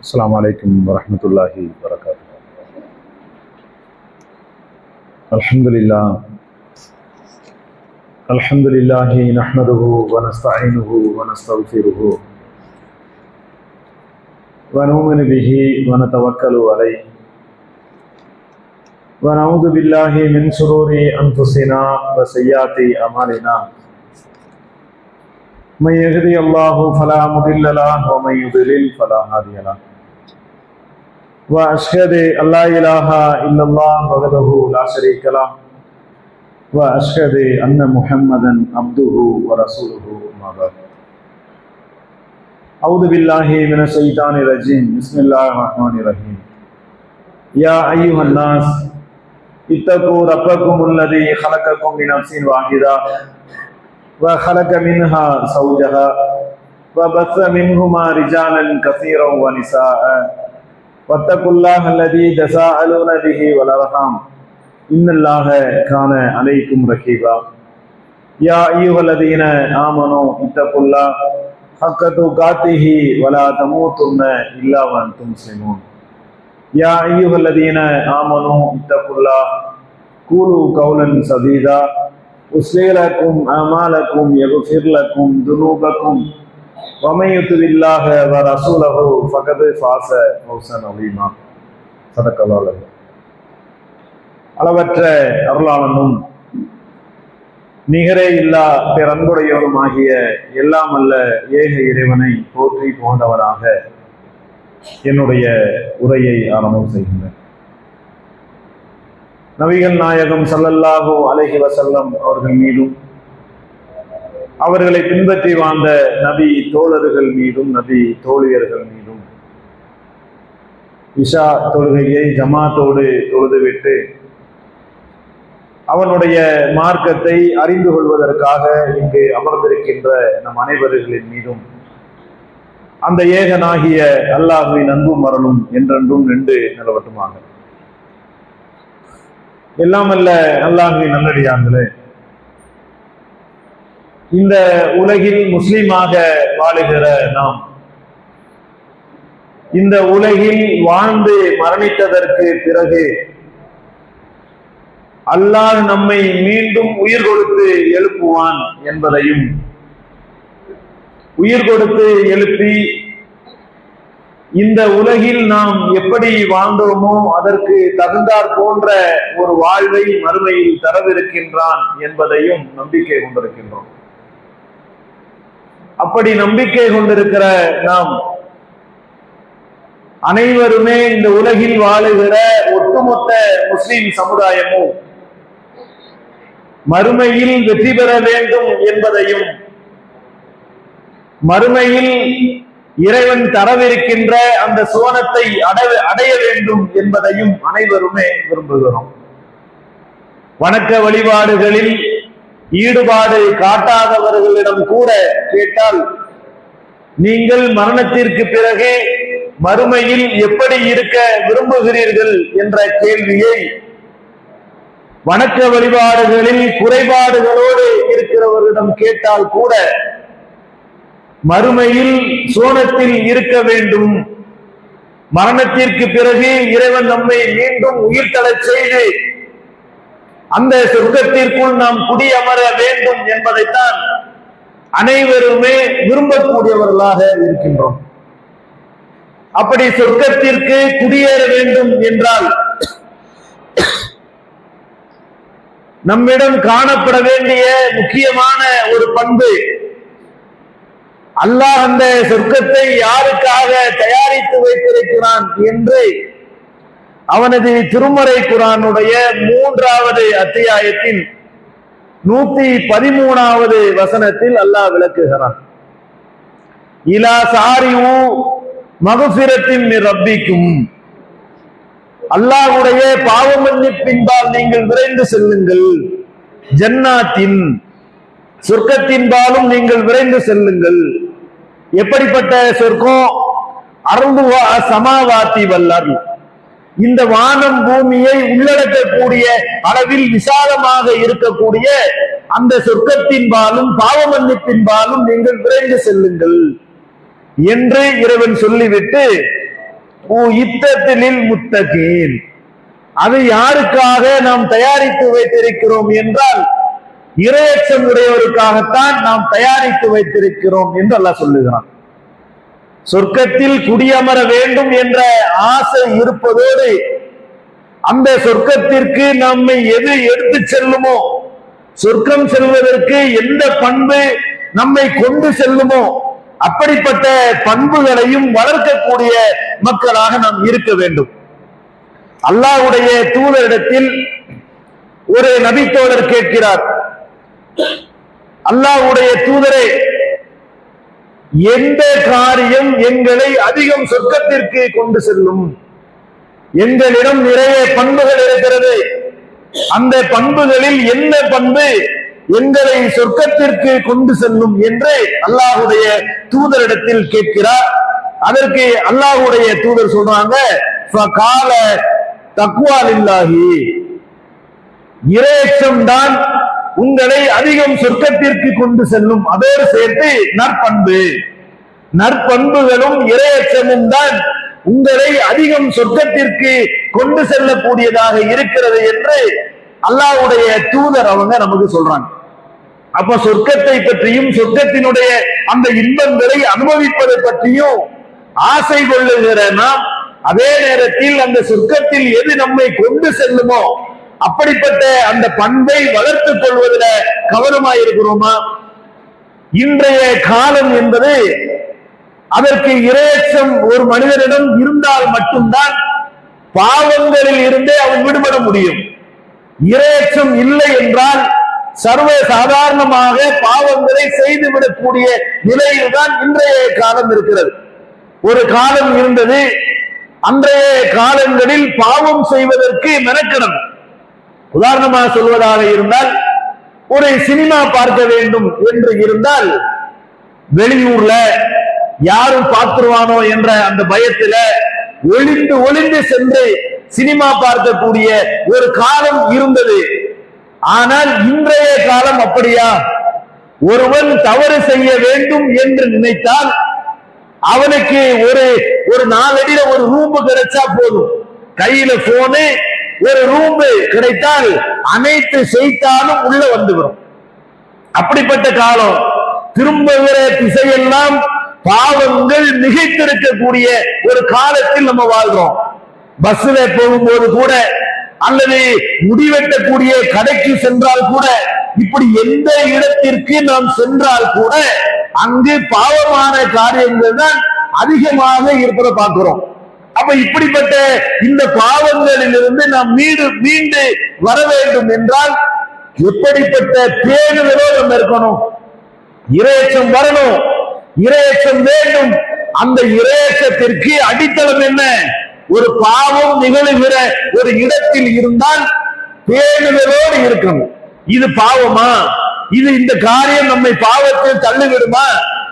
السلام عليكم ورحمة الله وبركاته. الحمد لله. الحمد لله نحمده ونستعينه ونستغفره ونؤمن به ونتوكل عليه. ونعوذ بالله من شرور أنفسنا وسيئات أعمالنا. من يهدي الله فلا مضل له ومن يضلل فلا هادي له. وأشهد أن لا إله إلا الله وحده لا شريك له وأشهد أن محمدا عبده ورسوله اما بعد. أعوذ بالله من الشيطان الرجيم. بسم الله الرحمن الرحيم. يا أيها الناس اتقوا ربكم الذي خلقكم من نفس واحدة وخلق منها زوجها وبث منهما رجالا كثيرا ونساء. واتقوا الله الذي تساءلون به والارحام ان الله كان عليكم رقيبا يا ايها الذين امنوا اتقوا الله حق تقاته ولا تموتن الا وانتم مسلمون يا ايها الذين امنوا اتقوا الله قولوا قولا سديدا يصلح لكم اعمالكم يغفر لكم ذنوبكم வமையுத்துவில்லாக வ ரசூலஹு ஃபகது ஃபாச மௌசன் அலீமா. சதக்கலாளர் அளவற்ற அருளாளனும் நிகரே இல்லா பிறன்புடையவனும் ஆகிய எல்லாம் அல்ல ஏக இறைவனை போற்றி போன்றவராக என்னுடைய உரையை ஆரம்பம் செய்கின்றேன். நபிகள் நாயகம் சல்லல்லாஹோ அலஹி வசல்லம் அவர்கள் மீதும் அவர்களை பின்பற்றி வாழ்ந்த நபி தோழர்கள் மீதும் நபி தோழியர்கள் மீதும். இஷா தொழுகையை ஜமாத்தோடு தொழுதுவிட்டு அவனுடைய மார்க்கத்தை அறிந்து கொள்வதற்காக இங்கு அமர்ந்திருக்கின்ற நம் அனைவர்களின் மீதும் அந்த ஏகனாகிய அல்லாஹுவின் அன்பும் மரணும் என்றென்றும் நின்று நிலவட்டுமாக. எல்லாம் அல்ல அல்லாஹுவின் நல்லடியாங்களே இந்த உலகில் முஸ்லீமாக வாழுகிற நாம். இந்த உலகில் வாழ்ந்து மரணித்ததற்கு பிறகு அல்லாஹ் நம்மை மீண்டும் உயிர் கொடுத்து எழுப்புவான் என்பதையும் உயிர் கொடுத்து எழுப்பி இந்த உலகில் நாம் எப்படி வாழ்ந்தோமோ அதற்கு தகுந்தார் போன்ற ஒரு வாழ்வை மறுமையில் தரவிருக்கின்றான் என்பதையும் நம்பிக்கை கொண்டிருக்கின்றோம். அப்படி நம்பிக்கை கொண்டிருக்கிற நாம் அனைவருமே இந்த உலகில் வாழுகிற ஒட்டுமொத்த முஸ்லிம் சமுதாயமும் மறுமையில் வெற்றி பெற வேண்டும் என்பதையும் மறுமையில் இறைவன் தரவிருக்கின்ற அந்த சுவனத்தை அடைய அடைய வேண்டும் என்பதையும் அனைவருமே விரும்புகிறோம். வணக்க வழிபாடுகளில் ஈடுபாடு காட்டாதவர்களிடம் கூட கேட்டால் நீங்கள் மரணத்திற்கு பிறகு மறுமையில் எப்படி இருக்க விரும்புகிறீர்கள்? என்ற கேள்வியை வணக்க வழிபாடுகளில் குறைபாடுகளோடு இருக்கிறவர்களிடம் கேட்டால் கூட மறுமையில் சோனத்தில் இருக்க வேண்டும். மரணத்திற்கு பிறகு இறைவன் நம்மை மீண்டும் உயிர்த்தளச் செய்து அந்த சொர்க்கத்திற்குள் நாம் குடியமர வேண்டும் என்பதைத்தான் அனைவருமே விரும்பக்கூடியவர்களாக இருக்கின்றோம். அப்படி சொர்க்கத்திற்கு குடியேற வேண்டும் என்றால் நம்மிடம் காணப்பட வேண்டிய முக்கியமான ஒரு பண்பு அல்லாஹ் அந்த சொர்க்கத்தை யாருக்காக தயாரித்து வைத்திருக்கிறான் என்று அவனது திருமறை குரானுடைய மூன்றாவது அத்தியாயத்தின் நூத்தி பதிமூணாவது வசனத்தில் அல்லாஹ் விளக்குகிறான். இலா சாரியும் மகசிரத்தின் ரப்பிக்கும். அல்லாஹுடைய பாவமன்னிப்பின்பால் நீங்கள் விரைந்து செல்லுங்கள். ஜன்னாத்தின் சொர்க்கத்தின்பாலும் நீங்கள் விரைந்து செல்லுங்கள். எப்படிப்பட்ட சொர்க்கம்? அருந்துவா சமாவாத்தி வல்லார்கள் இந்த வானம் பூமியை உள்ளடக்கக்கூடிய அளவில் விசாலமாக இருக்கக்கூடிய அந்த சொர்க்கத்தின்பாலும் பாவ மன்னிப்பின்பாலும் நீங்கள் விரைந்து செல்லுங்கள் என்று இறைவன் சொல்லிவிட்டு இத்தத்திலில் முத்தகேன். அது யாருக்காக நாம் தயாரித்து வைத்திருக்கிறோம் என்றால் இரையச்சம் உடையவருக்காகத்தான் நாம் தயாரித்து வைத்திருக்கிறோம் என்று அல்லாஹ் சொல்லுகிறான். சொர்க்கத்தில் குடியமர வேண்டும் என்ற ஆசை இருப்பதோடு அந்த சொர்க்கத்திற்கு நம்மை எது எடுத்து செல்லுமோ சொர்க்கம் செல்வதற்கு எந்த பண்பு நம்மை கொண்டு செல்லுமோ அப்படிப்பட்ட பண்புகளையும் வளர்க்கக்கூடிய மக்களாக நாம் இருக்க வேண்டும். அல்லாஹ்வுடைய தூதரிடத்தில் ஒரு நபித்தோழர் கேட்கிறார். அல்லாஹ்வுடைய தூதரே எந்த காரியம் எங்களை அதிகம் சொர்க்கத்திற்கு கொண்டு செல்லும்? எங்களிடம் நிறைய பண்புகள் இருக்கிறது. அந்த பண்புகளில் என்ன பண்பு எங்களை சொர்க்கத்திற்கு கொண்டு செல்லும் என்று அல்லாஹுடைய தூதரிடத்தில் கேட்கிறார். அதற்கு அல்லாஹுடைய தூதர் சொல்றாங்க கால தக்குவாலில்லாஹி இரையச்சம் தான் உங்களை அதிகம் சொர்க்கத்திற்கு கொண்டு செல்லும். அதோடு சேர்த்து நற்பண்பு. நற்பண்புகளும் இரையச்சமும் தான் உங்களை அதிகம் சொர்க்கத்திற்கு கொண்டு செல்லக்கூடியதாக இருக்கிறது என்று அல்லாஹ்வுடைய தூதர் அவங்க நமக்கு சொல்றாங்க. அப்ப சொர்க்கத்தை பற்றியும் சொர்க்கத்தினுடைய அந்த இன்பங்களை அனுபவிப்பதை பற்றியும் ஆசை கொள்ளுகிற நாம் அதே நேரத்தில் அந்த சொர்க்கத்தில் எது நம்மை கொண்டு செல்லுமோ அப்படிப்பட்ட அந்த பண்பை வளர்த்துக் கொள்வதில் கவனமாயிருக்கிறோமா இன்றைய காலம் என்பது அதற்கு இரையச்சம் ஒரு மனிதனிடம் இருந்தால் மட்டும்தான் பாவங்களில் இருந்தே அவன் விடுபட முடியும். இரையச்சம் இல்லை என்றால் சர்வ சாதாரணமாக பாவங்களை செய்துவிடக்கூடிய நிலையில்தான் இன்றைய காலம் இருக்கிறது. ஒரு காலம் இருந்தது அன்றைய காலங்களில் பாவம் செய்வதற்கு மெனக்கிடணும். உதாரணமாக சொல்வதாக இருந்தால் ஒரு சினிமா பார்க்க வேண்டும் என்று இருந்தால் வெளியூர்ல யாரும் பார்த்துருவானோ என்ற அந்த பயத்துல ஒளிந்து ஒளிந்து சென்று சினிமா பார்க்கக்கூடிய ஒரு காலம் இருந்தது. ஆனால் இன்றைய காலம் அப்படியா? ஒருவன் தவறு செய்ய வேண்டும் என்று நினைத்தால் அவனுக்கு ஒரு ஒரு நாலடியில ஒரு ரூம் கிடைச்சா போதும். கையில போனு ஒரு ரூம் கிடைத்தால் அனைத்து செய்தாலும் உள்ள வந்துவிடும். அப்படிப்பட்ட காலம். திரும்புகிற திசையெல்லாம் பாவங்கள் மிகைத்திருக்கக்கூடிய ஒரு காலத்தில் நம்ம வாழ்றோம். பஸ்ல போகும்போது கூட அல்லது முடிவெட்டக்கூடிய கடைக்கு சென்றால் கூட இப்படி எந்த இடத்திற்கு நாம் சென்றால் கூட அங்கு பாவமான காரியங்கள் தான் அதிகமாக இருப்பதை பார்க்கிறோம். அப்ப இப்படிப்பட்ட இந்த பாவங்களிலிருந்து நாம் மீண்டு மீண்டு வர வேண்டும் என்றால் எப்படிப்பட்ட பேணுதலோ நம்ம இருக்கணும்? இரையச்சம் வரணும். இரையச்சம் வேண்டும். அந்த இரையச்சத்திற்கு அடித்தளம் என்ன? ஒரு பாவம் நிகழுகிற ஒரு இடத்தில் இருந்தால் பேணுதலோடு இருக்கணும். இது பாவமா? இது இந்த காரியம் நம்மை பாவத்தில் தள்ளிவிடுமா?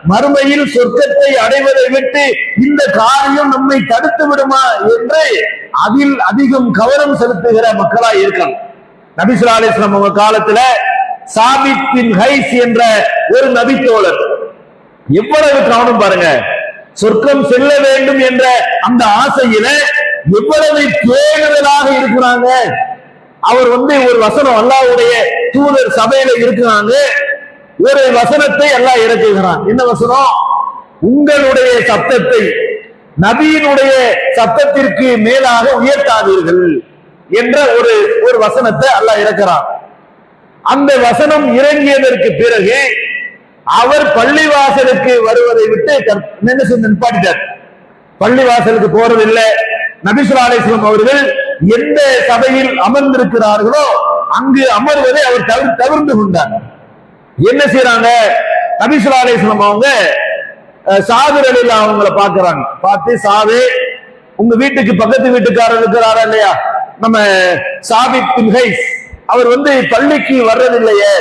மறுமையில் சொர்க்கத்தை அடைவதை விட்டு இந்த காரியம் நம்மை தடுத்து விடுமா என்று அதில் அதிகம் கவனம் செலுத்துகிற மக்களா இருக்கணும் நபிசுல்லா அலிஸ்லாம் அவங்க காலத்துல சாபித் பின் ஹைஸ் என்ற ஒரு நபித்தோழர். எவ்வளவு கவனம் பாருங்க. சொர்க்கம் செல்ல வேண்டும் என்ற அந்த ஆசையில எவ்வளவு தேடுதலாக இருக்கிறாங்க. அவர் வந்து ஒரு வசனம் அல்லாவுடைய தூதர் சபையில இருக்கிறாங்க. ஒரு வசனத்தை எல்லாம் இறக்குகிறான். என்ன வசனம்? உங்களுடைய சத்தத்தை நபியினுடைய சத்தத்திற்கு மேலாக உயர்த்தாதீர்கள் என்ற ஒரு ஒரு வசனத்தை அல்லாஹ் இறக்கிறான். அந்த வசனம் இறங்கியதற்கு பிறகு அவர் பள்ளிவாசலுக்கு வருவதை விட்டு என்ன செய்து நிப்பாட்டிட்டார். பள்ளிவாசலுக்கு போறதில்லை. நபிசுல்லா அலிஸ்லாம் அவர்கள் எந்த சபையில் அமர்ந்திருக்கிறார்களோ அங்கு அமர்வதை அவர் தவிர்த்து கொண்டார். என்ன செய்யறாங்க நபிசுல்லா அலிஸ்லாம் அவங்க சாதுர் அலில அவங்கள பாக்குறாங்க பார்த்து சாது உங்க வீட்டுக்கு பக்கத்து வீட்டுக்காரர் இருக்கிறாரா இல்லையா? நம்ம சாபித் பின் ஹைஸ் அவர் வந்து பள்ளிக்கு வர்றதில்லையே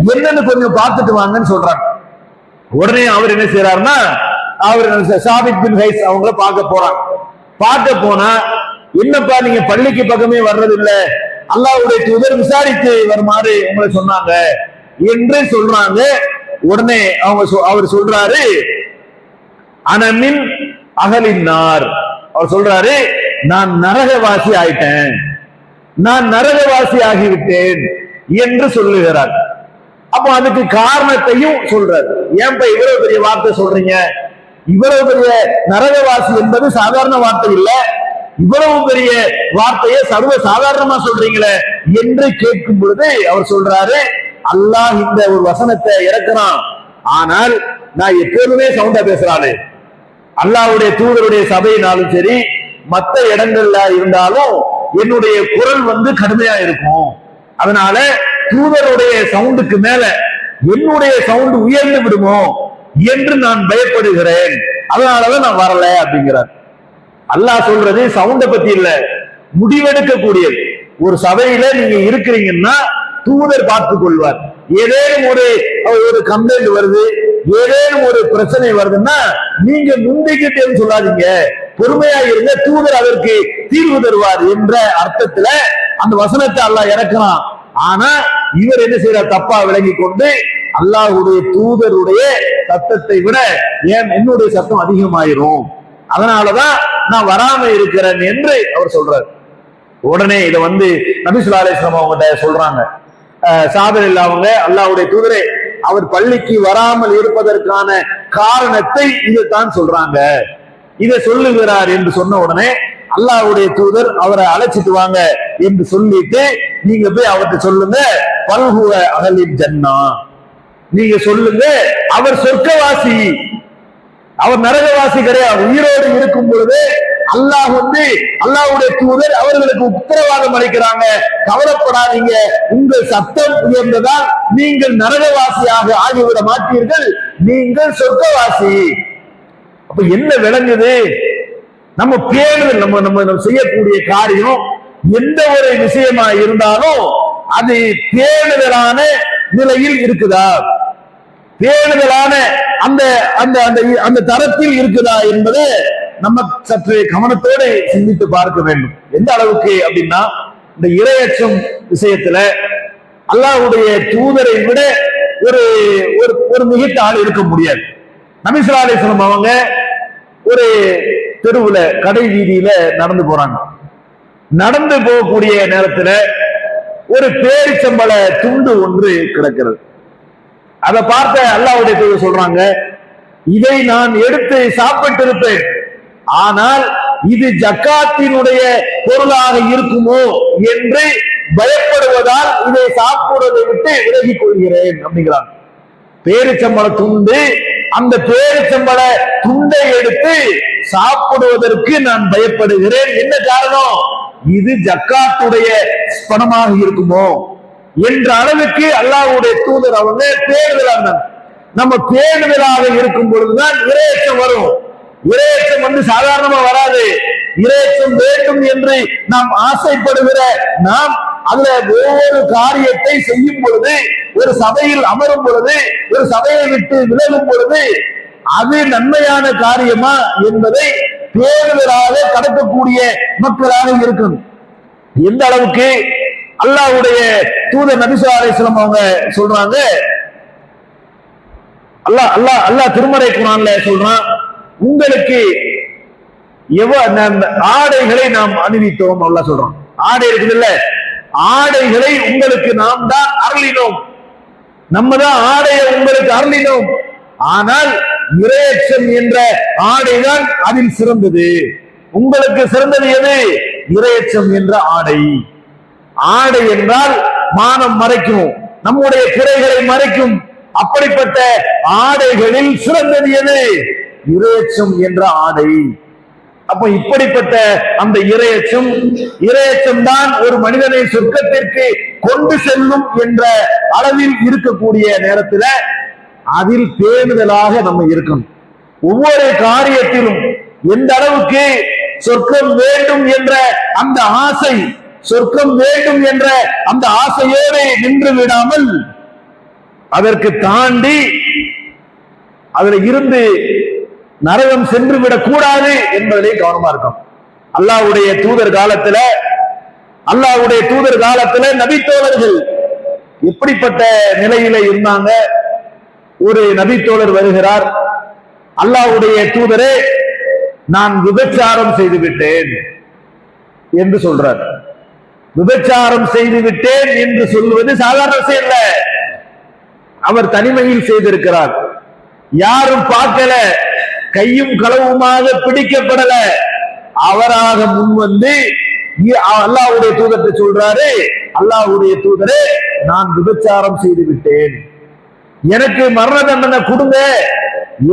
என்னன்னு கொஞ்சம் பார்த்துட்டு வாங்கன்னு சொல்றாங்க. உடனே அவர் என்ன செய்யறாருன்னா அவர் சாபித் பின் ஹைஸ் அவங்கள பார்க்க போறாங்க. பார்க்க போனா என்னப்பா நீங்க பள்ளிக்கு பக்கமே வர்றதில்ல? அல்லாவுடைய தூதர் விசாரித்து வருமாறு உங்களை சொன்னாங்க. என்று சொல்றாங்க. உடனே அவங்க அவர் சொல்றாரு அனமின் அகலினார் அவர் சொல்றாரு நான் நரகவாசி ஆயிட்டேன். நான் நரகவாசி ஆகிவிட்டேன். என்று சொல்லுகிறார். அப்போ அதுக்கு காரணத்தையும் சொல்றாரு. ஏன்பா இவ்வளவு பெரிய வார்த்தை சொல்றீங்க? இவ்வளவு பெரிய நரகவாசி என்பது சாதாரண வார்த்தை இல்ல. இவ்வளவு பெரிய வார்த்தையை சர்வ சாதாரணமா சொல்றீங்களே என்று கேட்கும் பொழுது அவர் சொல்றாரு அல்லாஹ் இந்த ஒரு வசனத்தை இறக்குறான். ஆனால் நான் எப்போதுமே சவுண்டா பேசுறானே. அல்லாஹ்வுடைய தூதருடைய சபையினாலும் சரி மற்ற இடங்கள்ல இருந்தாலும் என்னுடைய குரல் வந்து கடுமையா இருக்கும். அதனால தூதருடைய சவுண்டுக்கு மேல என்னுடைய சவுண்டு உயர்ந்து விடுமோ என்று நான் பயப்படுகிறேன். அதனாலதான் நான் வரல அப்படிங்கிறார். அல்லாஹ் சொல்றது சவுண்டை பத்தி இல்ல முடிவெடுக்கக்கூடியது. ஒரு சபையில நீங்க இருக்கிறீங்கன்னா தூதர் பார்த்துக் கொள்வார் ஏதேனும் ஒரு ஒரு கம்ப்ளைண்ட் வருது ஏதேனும் ஒரு பிரச்சனை வருதுன்னா நீங்க முந்திக்கிட்டே சொல்லாதீங்க. பொறுமையா இருங்க தூதர் அதற்கு தீர்வு தருவார் என்ற அர்த்தத்துல அந்த வசனத்தை அல்லாஹ் இறக்கலாம் ஆனா இவர் என்ன செய்யறார் தப்பா விளங்கி கொண்டு அல்லாஹுடைய தூதருடைய சத்தத்தை விட ஏன் என்னுடைய சத்தம் அதிகமாயிரும்? அதனாலதான் நான் வராம இருக்கிறேன் என்று அவர் சொல்றார். உடனே இதை வந்து நபிசுல்லா அலிஸ்லாம் அவங்ககிட்ட சொல்றாங்க. சாதனை சாதர் இல்லாமங்க அல்லாஹ்வுடைய தூதரே அவர் பள்ளிக்கு வராமல் இருப்பதற்கான காரணத்தை இதைத்தான் சொல்றாங்க. இதை சொல்லுகிறார் என்று சொன்ன உடனே அல்லாவுடைய தூதர் அவரை அழைச்சிட்டு வாங்க என்று சொல்லிட்டு நீங்க போய் அவர்கிட்ட சொல்லுங்க பல்குவ அகலின் ஜன்னா. நீங்க சொல்லுங்க அவர் சொர்க்கவாசி. அவர் நரகவாசி கிடையாது. உயிரோடு இருக்கும் பொழுது அல்லாஹ் வந்து அல்லாஹ்வுடைய தூதர் அவர்களுக்கு உத்தரவாதம் அளிக்கிறாங்க. கவலைப்படாதீங்க. உங்கள் சத்தம் உயர்ந்ததால் நீங்கள் நரகவாசியாக ஆகிவிட மாட்டீர்கள். நீங்கள் சொர்க்கவாசி. அப்ப என்ன விளங்குது? நம்ம பேணுதல் நம்ம நம்ம நம்ம செய்யக்கூடிய காரியம் எந்த ஒரு விஷயமா இருந்தாலும் அது பேணுதலான நிலையில் இருக்குதா? பேணுதலான அந்த அந்த அந்த அந்த தரத்தில் இருக்குதா என்பது நம்ம சற்று கவனத்தோடு சிந்தித்து பார்க்க வேண்டும். எந்த அளவுக்கு அப்படின்னா இந்த இரையச்சம் விஷயத்துல அல்லாஹுடைய தூதரை விட ஒரு ஒரு ஒரு மிகிட்ட ஆள் இருக்க முடியாது. நபிசுல்லா அலிஸ்லாம் அவங்க ஒரு தெருவுல கடை வீதியில நடந்து போறாங்க. நடந்து போகக்கூடிய நேரத்துல ஒரு பேரிச்சம்பள துண்டு ஒன்று கிடக்கிறது. அதை பார்த்த அல்லாவுடைய தூதர் சொல்றாங்க இதை நான் எடுத்து சாப்பிட்டு இருப்பேன் ஆனால் இது ஜக்காத்தினுடைய பொருளாக இருக்குமோ என்று பயப்படுவதால் இதை சாப்பிடுவதை விட்டு விலகிக் கொள்கிறேன் அப்படிங்கிறாங்க. பேரிச்சம்பள துண்டு அந்த பேரிச்சம்பள துண்டை எடுத்து சாப்பிடுவதற்கு நான் பயப்படுகிறேன். என்ன காரணம்? இது ஜக்காத்துடைய பணமாக இருக்குமோ என்ற அளவுக்கு அல்லாஹ்வுடைய தூதர் அவங்க பேருதலாக நம்ம தேடுதலாக இருக்கும் பொழுதுதான் இரையச்சம் வரும். இரையச்சம் வந்து சாதாரணமா வராது. இரையச்சம் வேண்டும் என்று நாம் ஆசைப்படுகிற நாம் அதுல ஒவ்வொரு காரியத்தை செய்யும் பொழுது ஒரு சபையில் அமரும் பொழுது ஒரு சபையை விட்டு விலகும் பொழுது அது நன்மையான காரியமா என்பதை பேருதலாக கடக்கக்கூடிய மக்களாக இருக்கும் எந்த அளவுக்கு அல்லாஹ்வுடைய தூத நபிசா அலிஸ்லாம் அவங்க சொல்றாங்க. அல்லாஹ் அல்லாஹ் அல்லாஹ் திருமறை குரான்ல சொல்றான். உங்களுக்கு எவ ஆடைகளை நாம் அணிவித்தோம் அல்லாஹ் சொல்றோம் ஆடை இருக்குது இல்ல ஆடைகளை உங்களுக்கு நாம் தான் அருளினோம். நம்ம தான் ஆடையை உங்களுக்கு அருளினோம். ஆனால் இரையச்சம் என்ற ஆடைதான் அதில் சிறந்தது. உங்களுக்கு சிறந்தது எது? இரையச்சம் என்ற ஆடை. ஆடை என்றால் மானம் மறைக்கும். நம்முடைய குறைகளை மறைக்கும். அப்படிப்பட்ட ஆடைகளில் சிறந்தது எது? இரையச்சம் என்ற ஆடை. அப்ப இப்படிப்பட்ட அந்த இரையச்சம் இரையச்சம் தான் ஒரு மனிதனை சொர்க்கத்திற்கு கொண்டு செல்லும் என்ற அளவில் இருக்கக்கூடிய நேரத்துல அதில் பேணுதலாக நம்ம இருக்கணும். ஒவ்வொரு காரியத்திலும் எந்த அளவுக்கு சொர்க்கம் வேண்டும் என்ற அந்த ஆசை சொர்க்கம் வேண்டும் என்ற அந்த ஆசையோடு நின்று விடாமல் அதற்கு தாண்டி அதுல இருந்து நரகம் சென்று விடக் கூடாது என்பதிலே கவனமா இருக்கும் அல்லாஹ்வுடைய தூதர் காலத்துல அல்லாவுடைய தூதர் காலத்துல நபித்தோழர்கள் எப்படிப்பட்ட நிலையில இருந்தாங்க? ஒரு நபித்தோழர் வருகிறார் அல்லாஹ்வுடைய தூதரே நான் விபச்சாரம் செய்து விட்டேன் என்று சொல்றார். விபச்சாரம் செய்து விட்டேன் என்று சொல்வது சாதாரண விஷயம் இல்ல. அவர் தனிமையில் செய்திருக்கிறார். யாரும் பார்க்கல. கையும் களவுமாக பிடிக்கப்படல. அவராக முன் வந்து அல்லாவுடைய அல்லாஹ்வுடைய தூதத்தை சொல்றாரு அல்லாஹ்வுடைய தூதரே நான் விபச்சாரம் செய்து விட்டேன் எனக்கு மரண தண்டனை கொடுங்க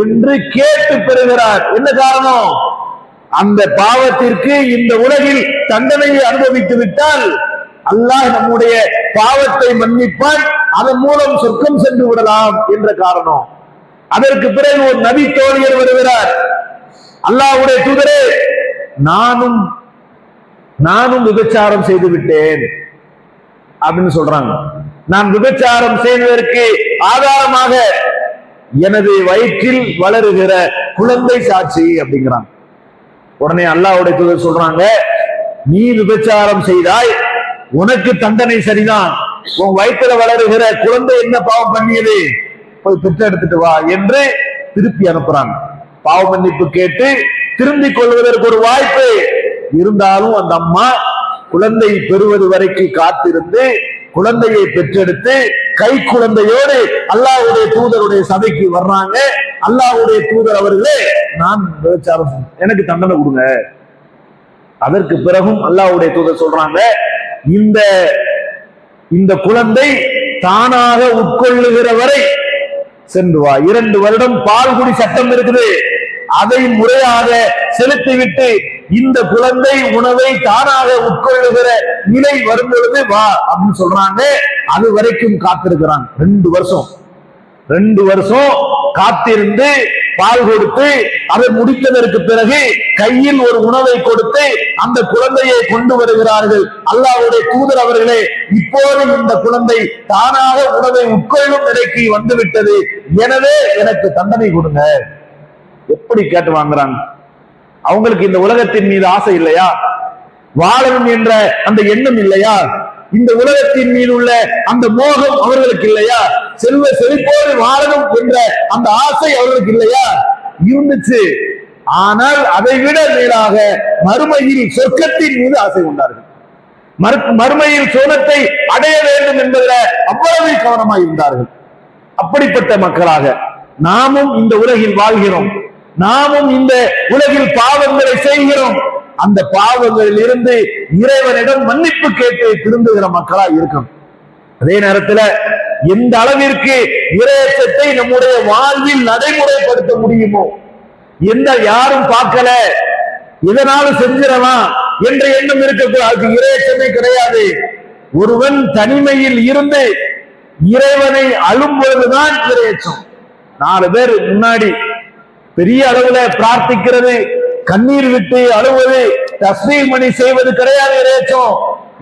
என்று கேட்டு பெறுகிறார். என்ன காரணம்? அந்த பாவத்திற்கு இந்த உலகில் தண்டனையை அனுபவித்து விட்டால் அல்லாஹ் நம்முடைய பாவத்தை மன்னிப்பான் அதன் மூலம் சொர்க்கம் சென்று விடலாம் என்ற காரணம். அதற்கு பிறகு ஒரு நபி தோழியர் வருகிறார். அல்லாஹ்வுடைய தூதரே நானும் நானும் விபச்சாரம் செய்து விட்டேன். அப்படின்னு சொல்றாங்க. நான் விபச்சாரம் செய்வதற்கு ஆதாரமாக எனது வயிற்றில் வளருகிற குழந்தை சாட்சி அப்படிங்கிறாங்க. உடனே அல்லாஹ்வுடைய தூதர் சொல்றாங்க நீ விபச்சாரம் செய்தாய் உனக்கு தண்டனை சரிதான். உன் வயிற்றுல வளருகிற குழந்தை என்ன பாவம் பண்ணியது? போய் எடுத்துட்டு வா என்று திருப்பி அனுப்புறாங்க. பாவ மன்னிப்பு கேட்டு திரும்பி கொள்வதற்கு ஒரு வாய்ப்பு. இருந்தாலும் அந்த அம்மா குழந்தை பெறுவது வரைக்கும் காத்திருந்து குழந்தையை பெற்றெடுத்து கை குழந்தையோடு அல்லாவுடைய தூதருடைய சபைக்கு வர்றாங்க. அல்லாஹ்வுடைய தூதர் அவர்களே நான் விபச்சாரம் எனக்கு தண்டனை கொடுங்க. அதற்கு பிறகும் அல்லாவுடைய தூதர் சொல்றாங்க இந்த இந்த குழந்தை தானாக உட்கொள்ளுகிற வரை சென்று வா இரண்டு வருடம் பால்குடி சட்டம் இருக்குது. அதை முறையாக செலுத்திவிட்டு இந்த குழந்தை உணவை தானாக உட்கொள்ளுகிற நிலை வரும் பொழுது வா அப்படின்னு சொல்றாங்க. அது வரைக்கும் காத்திருக்கிறாங்க. ரெண்டு வருஷம். ரெண்டு வருஷம் காத்திருந்து பால் கொடுத்து அதை முடித்ததற்கு பிறகு கையில் ஒரு உணவை கொடுத்து அந்த குழந்தையை கொண்டு வருகிறார்கள். அல்லாவுடைய தூதர் அவர்களே இப்போதும் இந்த குழந்தை தானாக உணவை உட்கொள்ளும் நிலைக்கு வந்துவிட்டது. எனவே எனக்கு தண்டனை கொடுங்க. எப்படி கேட்டு வாங்குறாங்க? அவங்களுக்கு இந்த உலகத்தின் மீது ஆசை இல்லையா? வாழணும் என்ற அந்த எண்ணம் இல்லையா? இந்த உலகத்தின் மீது உள்ள அந்த மோகம் அவர்களுக்கு இல்லையா? செல்வ செழிப்போடு வாழணும் என்ற அந்த ஆசை அவர்களுக்கு இல்லையா? இருந்துச்சு. ஆனால் அதை விட மேலாக மறுமையில் சொர்க்கத்தின் மீது ஆசை கொண்டார்கள். மறுமையில் சோனத்தை அடைய வேண்டும் என்பதில் அவ்வளவு கவனமாக இருந்தார்கள். அப்படிப்பட்ட மக்களாக நாமும் இந்த உலகில் வாழ்கிறோம். நாமும் இந்த உலகில் பாவங்களை செய்கிறோம். அந்த பாவங்களில் இருந்து இறைவனிடம் மன்னிப்பு கேட்டு திருந்துகிற மக்களா இருக்கணும். அதே நேரத்துல எந்த அளவிற்கு இறையச்சத்தை நம்முடைய வாழ்வில் நடைமுறைப்படுத்த முடியுமோ எந்த யாரும் பார்க்கல இதனாலும் செஞ்சிடலாம் என்ற எண்ணம் இருக்கக்கூடாது. அதுக்கு இறையச்சமே கிடையாது. ஒருவன் தனிமையில் இருந்து இறைவனை அழும் பொழுதுதான் இறையச்சம் நாலு பேர் முன்னாடி பெரிய அளவுல பிரார்த்திக்கிறது கண்ணீர் விட்டு அழுவது தஸ்மீர் மணி செய்வது கிடையாது இறையச்சம்.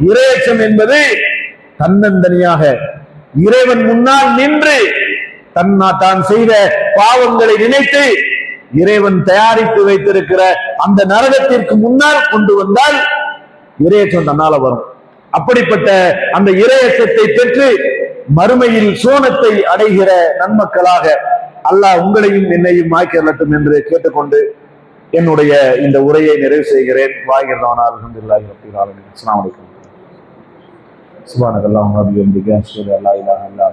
இறையச்சம் என்பது தன்னந்தனியாக இறைவன் முன்னால் நின்று தன்னா தான் செய்த பாவங்களை நினைத்து இறைவன் தயாரித்து வைத்திருக்கிற அந்த நரகத்திற்கு முன்னால் கொண்டு வந்தால் இறையச்சம் தன்னால வரும். அப்படிப்பட்ட அந்த இறையச்சத்தை பெற்று மறுமையில் சோனத்தை அடைகிற நன்மக்களாக அல்லாஹ் உங்களையும் என்னையும் மாய்க்கலட்டும் என்று கேட்டுக்கொண்டு என்னுடைய இந்த உரையை நிறைவு செய்கிறேன். வாய்கிறதான அல்ஹம்துலில்லாஹி ரப்பில் ஆலமீன். அஸ்ஸலாமு அலைக்கும். சுப்ஹானக அல்லாஹும்ம வபிஹம்திக அல்லா